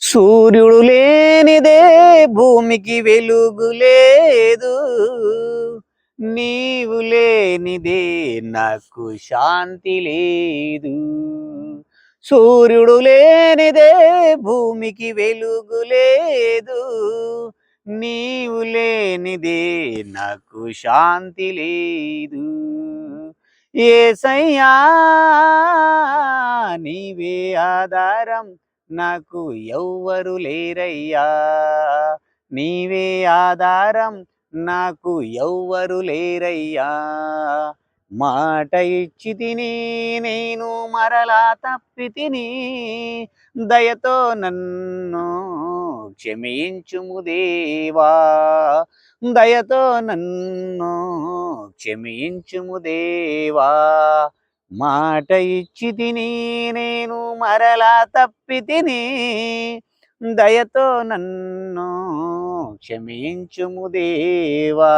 సూర్యుడు లేనిదే భూమికి వెలుగు లేదు. నీవు లేనిదే నాకు శాంతి లేదు. సూర్యుడు లేనిదే భూమికి వెలుగు లేదు. నీవు లేనిదే నాకు శాంతి లేదు. ఏసయ్యా నీవే ఆధారం. నాకు ఎవ్వరు లేరయ్యా. నీవే ఆధారం నాకు ఎవ్వరు లేరయ్యా. మాట ఇచ్చి తిని నేను మరలా తప్పి తిని దయతో నన్ను క్షమించుము దేవా. దయతో నన్ను క్షమించుము దేవా. మాట ఇచ్చి తిని నేను మరలా తప్పి తిని దయతో నన్ను క్షమించుము దేవా.